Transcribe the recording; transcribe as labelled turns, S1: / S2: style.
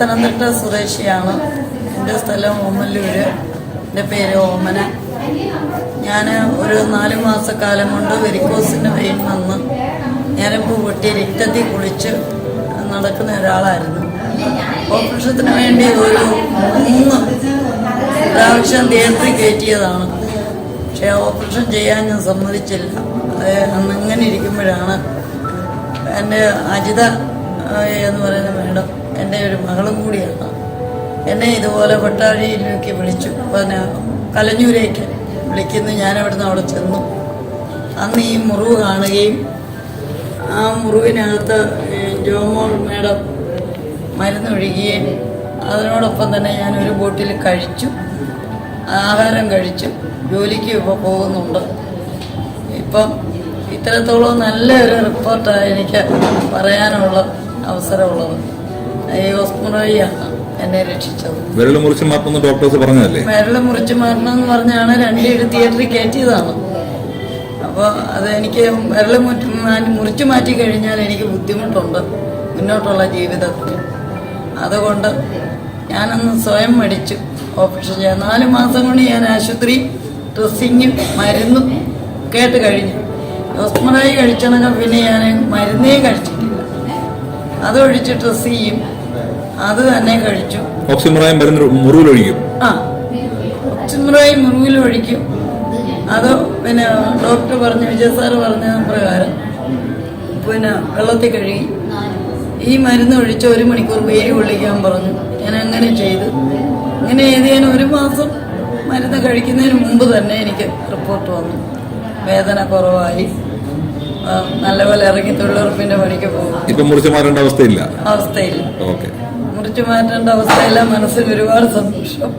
S1: പത്തനംതിട്ട സ്വദേശിയാണ് എന്റെ സ്ഥലം ഓമല്ലൂര്. എന്റെ പേര് ഓമന. ഞാൻ ഒരു നാല് മാസക്കാലം കൊണ്ട് വെരിക്കോസിന് വെയിൻ വന്ന് ഞരമ്പ് പൊട്ടി രക്തത്തിൽ കുളിച്ച് നടക്കുന്ന ഒരാളായിരുന്നു. ഓപ്പറേഷത്തിന് വേണ്ടി ഒരു മൂന്ന് പ്രാവശ്യം തിയേറ്ററിൽ കയറ്റിയതാണ്. പക്ഷേ ഓപ്പറേഷൻ ചെയ്യാൻ ഞാൻ സമ്മതിച്ചില്ല. അത് അന്ന് ഇങ്ങനെ ഇരിക്കുമ്പോഴാണ് എന്റെ അജിത എന്ന് പറയുന്ന മേഡം എന്റെ ഒരു മകളും കൂടിയാണ്. എന്നെ ഇതുപോലെ പട്ടാഴിയിലേക്ക് വിളിച്ചു. പിന്നെ കലഞ്ഞൂരേക്ക് വിളിക്കുന്നു. ഞാനവിടുന്ന് അവിടെ ചെന്നു. അന്ന് ഈ മുറിവ് കാണുകയും ആ മുറിവിനകത്ത് ജോമോൾ മേഡം മരുന്നൊഴുകുകയും അതിനോടൊപ്പം തന്നെ ഞാൻ ഒരു ബോട്ടിൽ കഴിച്ചു. ആഹാരം കഴിച്ചു. ജോലിക്ക് ഇപ്പോൾ പോകുന്നുണ്ട്. ഇപ്പം ഇത്രത്തോളം നല്ലൊരു റിപ്പോർട്ടാണ് എനിക്ക് പറയാനുള്ള അവസരമുള്ളത്. ഈ ഹോസ്പിറ്റലാണ് എന്നെ രക്ഷിച്ചത്.
S2: വിരൽ മുറിച്ച് മാറ്റുന്ന ഡോക്ടേഴ്സ് പറഞ്ഞതല്ലേ?
S1: വിരൽ മുറിച്ച് മാറണം എന്ന് പറഞ്ഞാണ് രണ്ടേഴ് തിയേറ്ററിൽ കയറ്റിയതാണ്. അപ്പോൾ അത് എനിക്ക് വിരൽ മുറിച്ച് മാറ്റി കഴിഞ്ഞാൽ എനിക്ക് ബുദ്ധിമുട്ടുണ്ട് മുന്നോട്ടുള്ള ജീവിതത്തിൽ. അതുകൊണ്ട് ഞാനന്ന് സ്വയം മടിച്ചു ഓപ്പറേഷൻ ചെയ്യാൻ. നാല് മാസം കൊണ്ട് ഞാൻ ആശുപത്രി ഡ്രസ്സിങ്ങും മരുന്നും കേട്ട് കഴിഞ്ഞു. ഹോസ്പിറ്റലായി കഴിച്ചണെങ്കിൽ പിന്നെ ഞാൻ മരുന്നേ ഡ്രസ്സ് ചെയ്യും അത് തന്നെ കഴിച്ചു.
S2: ഓക്സിമറായും മരുന്ന് മുറിവിലൊഴിക്കും.
S1: ആ. ചിമ്രായി മുറിവിൽ ഒഴിക്കും അത് പിന്നെ ഡോക്ടർ പറഞ്ഞ വിജയ സാറ് പറഞ്ഞ പ്രകാരം. പിന്നെ വെള്ളത്തിൽ കഴുകി. ഈ മരുന്ന് ഒഴിച്ച് ഒരു മണിക്കൂർ വേര് കൊള്ളിക്കാൻ പറഞ്ഞു. ഞാൻ അങ്ങനെ ചെയ്തു. ഇങ്ങനെ ഞാൻ ഒരു മാസം മരുന്ന് കഴിക്കുന്നതിന് മുമ്പ് തന്നെ എനിക്ക് റിപ്പോർട്ട് വന്നു. വേദന കുറവായി. നല്ലപോലെ ഇറങ്ങി തൊഴിലുറപ്പിന്റെ പണിക്ക് പോകും.
S2: ഇപ്പൊ മുറിച്ചു മാറേണ്ട അവസ്ഥയില്ല?
S1: അവസ്ഥയില്ല.
S2: ഓക്കെ.
S1: മുറിച്ചു മാറ്റേണ്ട അവസ്ഥയില്ല. മനസ്സിൽ ഒരുപാട് സന്തോഷം.